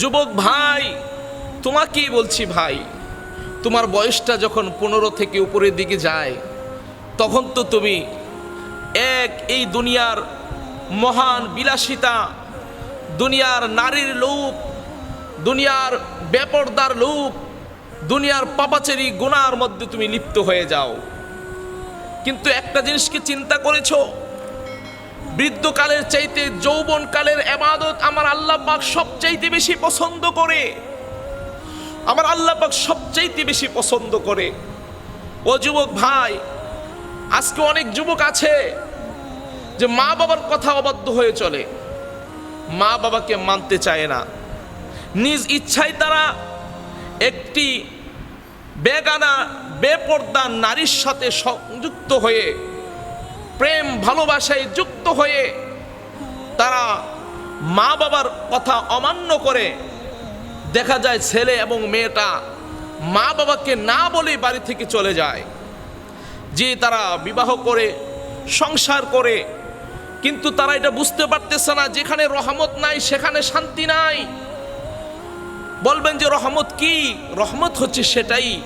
যুবক ভাই, তোমাকেই বলছি ভাই, তোমার বয়সটা যখন পনেরো থেকে উপরের দিকে যায়, তখন তো তুমি এক এই দুনিয়ার মহান বিলাসিতা, দুনিয়ার নারীর লোভ, দুনিয়ার বেপরদার লোভ, দুনিয়ার পাপাচেরি গুনার মধ্যে তুমি লিপ্ত হয়ে যাও। কিন্তু একটা জিনিসকে চিন্তা করেছ বৃদ্ধকালের চাইতে যৌবনকালের এবাদত আমার আল্লাহ পাক সবচাইতে বেশি পছন্দ করে। আমার আল্লাহ পাক সবচাইতে বেশি পছন্দ করে। ও যুবক ভাই, আজকে অনেক যুবক আছে যে মা বাবার কথা অবাধ্য হয়ে চলে। মা বাবাকে মানতে চায় না। নিজ ইচ্ছায় তারা একটি বেগানা, বেপর্দা নারীর সাথে সংযুক্ত হয়ে প্রেম ভালোবাসায় যুক্ত হয়ে তারা মা বাবার কথা অমান্য করে দেখা যায় ছেলে এবং মেয়েটা মা বাবাকে না বলে বাড়ি থেকে চলে যায়। যে তারা বিবাহ করে, সংসার করে, কিন্তু তারা এটা বুঝতে পারতেছে না, যেখানে রহমত নাই সেখানে শান্তি নাই। বলবেন যে রহমত কি? রহমত হচ্ছে সেটাই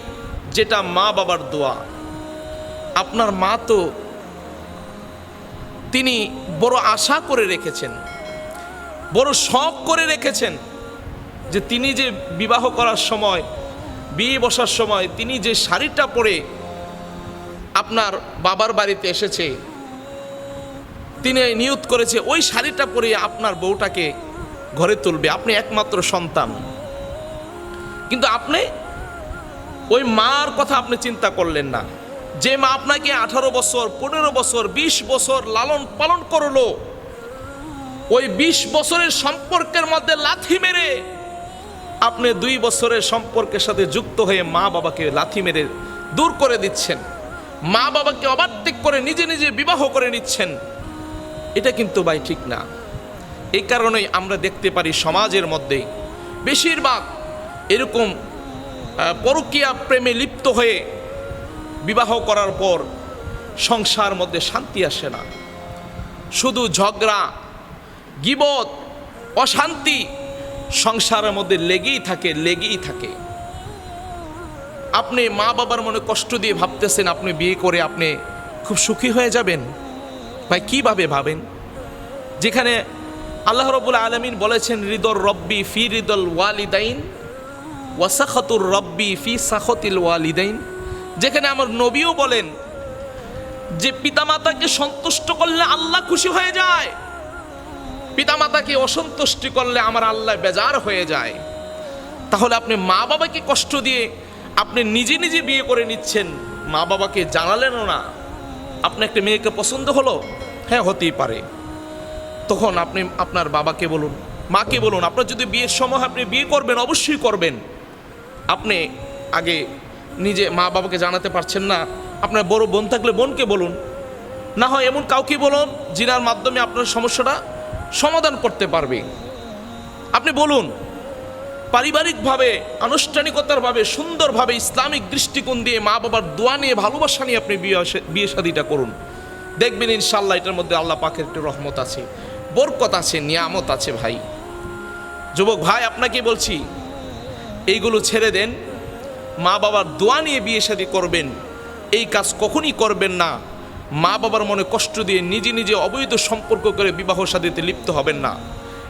যেটা মা বাবার দোয়া। আপনার মা তো তিনি বড় আশা করে রেখেছেন, বড় শখ করে রেখেছেন যে তিনি যে বিবাহ করার সময়, বিয়ে বসার সময় তিনি যে শাড়িটা পরে আপনার বাবার বাড়িতে এসেছে, তিনি নিয়ত করেছে, ওই শাড়িটা পরে আপনার বউটাকে ঘরে তুলবে। আপনি একমাত্র সন্তান। কিন্তু আপনি ওই মার কথা আপনি চিন্তা করলেন না। যে মা আপনাকে আঠারো বছর, পনেরো বছর ২০ বছর লালন পালন করল, ওই ২০ বছরের সম্পর্কের মধ্যে লাথি মেরে আপনি দুই বছরের সম্পর্কের সাথে যুক্ত হয়ে মা বাবাকে লাথি মেরে দূর করে দিচ্ছেন। মা বাবাকে অবাত্তিক করে নিজে নিজে বিবাহ করে নিচ্ছেন। এটা কিন্তু ভাই ঠিক না। এই কারণেই আমরা দেখতে পারি সমাজের মধ্যে বেশিরভাগ এরকম পরকীয়া প্রেমে লিপ্ত হয়ে বিবাহ করার পর সংসার মধ্যে শান্তি আসে না। শুধু ঝগড়া, গিবত, অশান্তি সংসারের মধ্যে লেগেই থাকে লেগেই থাকে। আপনি মা বাবার মনে কষ্ট দিয়ে ভাবতেছেন, আপনি বিয়ে করে আপনি খুব সুখী হয়ে যাবেন? ভাই, কীভাবে ভাবেন? যেখানে আল্লাহ রবুল আলমিন বলেছেন হৃদর রব্বি ফি হৃদল ওয়ালিদাইন ওয়াসাখতুর রব্বি ফি সাখতিল ওয়ালিদাইন। যেখানে আমার নবীও বলেন যে পিতামাতাকে সন্তুষ্ট করলে আল্লাহ খুশি হয়ে যায়। পিতামাতাকে অসন্তুষ্টি করলে আমার আল্লাহ বেজার হয়ে যায়। তাহলে আপনি মা বাবাকে কষ্ট দিয়ে আপনি নিজে নিজে বিয়ে করে নিচ্ছেন, মা বাবাকে জানালেনও না। আপনি একটা মেয়েকে পছন্দ হলো? হ্যাঁ হতেই পারে। তখন আপনি আপনার বাবাকে বলুন, মাকে বলুন, আপনার যদি বিয়ের সময় আপনি বিয়ে করবেন, অবশ্যই করবেন। আপনি আগে নিজে মা বাবাকে জানাতে পারছেন না। আপনার বড় বোন থাকলে বোনকে বলুন। না হয় এমন কাউকে বলুন যিনার মাধ্যমে আপনার সমস্যাটা সমাধান করতে পারবে। আপনি বলুন, পারিবারিকভাবে আনুষ্ঠানিকতারভাবে সুন্দরভাবে ইসলামিক দৃষ্টিকোণ দিয়ে মা বাবার দোয়া নিয়ে, ভালোবাসা নিয়ে আপনি বিয়ে বিয়ে শাদিটা করুন। দেখবেন ইনশাল্লাহ এটার মধ্যে আল্লাহ পাখের একটু রহমত আছে। বরকত আছে, নিয়ামত আছে ভাই। যুবক ভাই, আপনাকে বলছি, এইগুলো ছেড়ে দেন। মা বাবার দোয়া নিয়ে বিয়ে শাদী করবেন। এই কাজ কখনই করবেন না। মা বাবার মনে কষ্ট দিয়ে নিজে নিজে অবৈধ সম্পর্ক করে বিবাহ সাদীতে লিপ্ত হবেন না।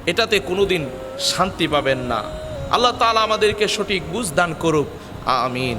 এটাতে কোনোদিন শান্তি পাবেন না। আল্লাহ তালা আমাদেরকে সঠিক বুঝ দান করুক। আমিন।